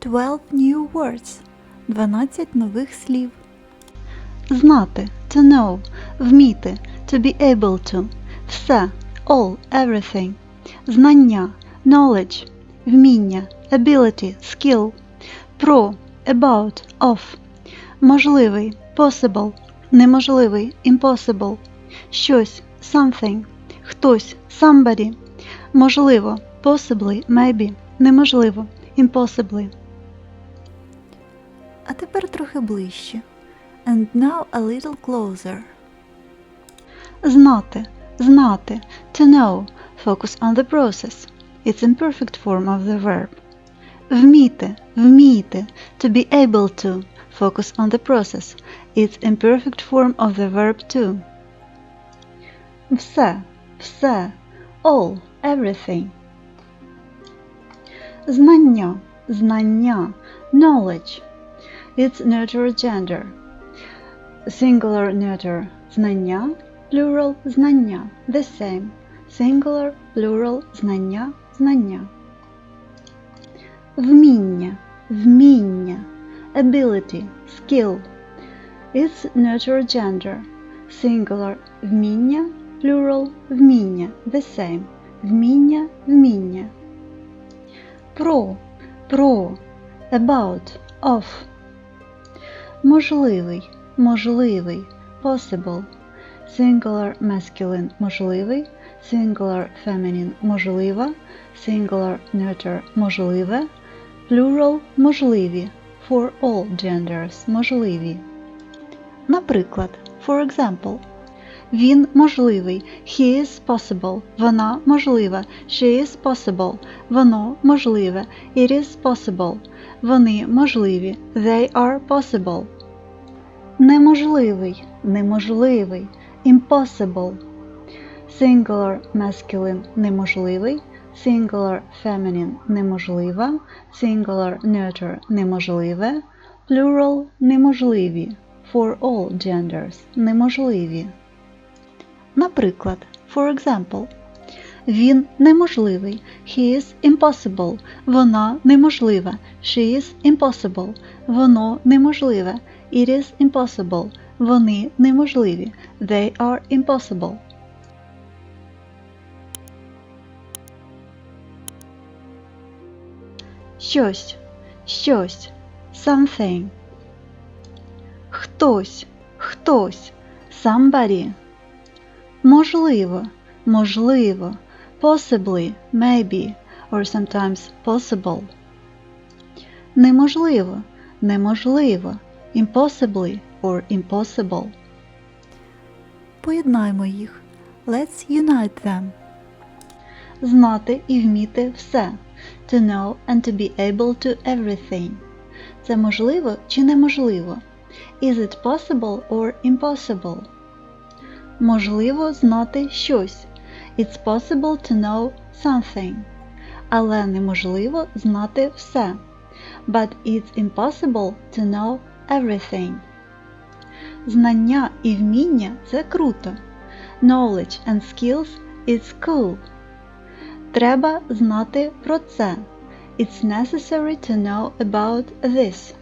12 new words. 12 нових слів. Знати to know, вміти to be able to, все, all, everything, знання, knowledge, вміння, ability, skill, про, about, of, можливий, possible, неможливий, impossible, щось, something, хтось, somebody, можливо, possibly, maybe, неможливо, impossibly. А тепер трохи ближче. And now a little closer. Знати, знати, to know, focus on the process. It's imperfect form of the verb. Вміти, вміти, to be able to, focus on the process. It's imperfect form of the verb to. Все, все, all, everything. Знання, знання, knowledge. It's neuter gender. Singular neuter знання, plural знання, the same. Singular, plural знання, знання. Вміння, вміння, ability, skill. It's neuter gender. Singular вміння, plural вміння, the same. Вміння, вміння. Про, про, about, of. Можливий, можливий, possible. Singular masculine можливий, singular feminine можлива, singular neuter можливе, plural можливі, for all genders можливі. Наприклад, for example, Він можливий, he is possible, вона можлива, she is possible, воно можливе, it is possible, вони можливі, they are possible. Неможливий, неможливий, impossible. Singular masculine неможливий, singular feminine неможлива, singular neuter неможливе, plural неможливі, for all genders неможливі. Наприклад, for example, він неможливий, he is impossible, вона неможлива, she is impossible, воно неможливе, it is impossible, вони неможливі, they are impossible. Щось, щось, something. Хтось, хтось, somebody. Можливо, можливо, possibly, maybe, or sometimes possible. Неможливо, неможливо, impossibly or impossible. Поєднаймо їх. Let's unite them. Знати і вміти все. To know and to be able to everything. Це можливо чи неможливо? Is it possible or impossible? Можливо знати щось. It's possible to know something. Але неможливо знати все. But it's impossible to know everything. Знання і вміння це круто. Knowledge and skills is cool. Треба знати про це. It's necessary to know about this.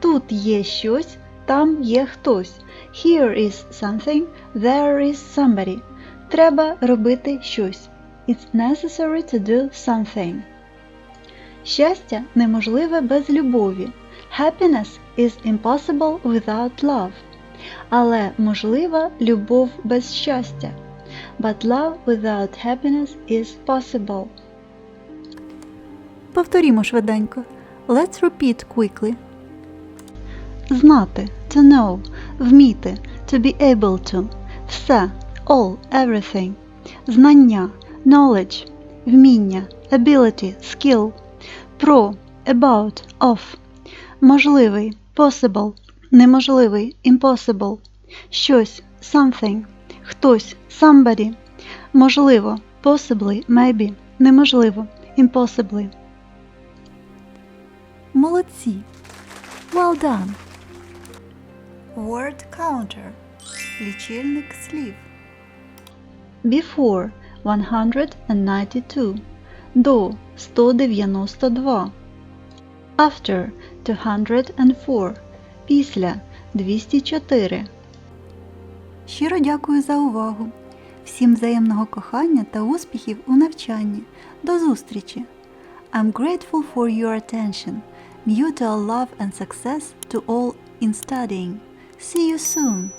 Тут є щось, там є хтось. Here is something, there is somebody. Треба робити щось. It's necessary to do something. Щастя неможливе без любові. Happiness is impossible without love. Але можлива любов без щастя. But love without happiness is possible. Повторімо швиденько. Let's repeat quickly. Знати to know, вміти to be able to, все, all, everything, знання, knowledge, вміння, ability, skill, про, about, of, можливий, possible, неможливий, impossible, щось, something, хтось, somebody, можливо, possibly, maybe, неможливо, impossibly. Молодці. Well done. Word counter. Лічильник слів. Before 192. До 192. After 204. Після 204. Щиро дякую за увагу. Всім взаємного кохання та успіхів у навчанні. До зустрічі! I'm grateful for your attention. Mutual love and success to all in studying. See you soon!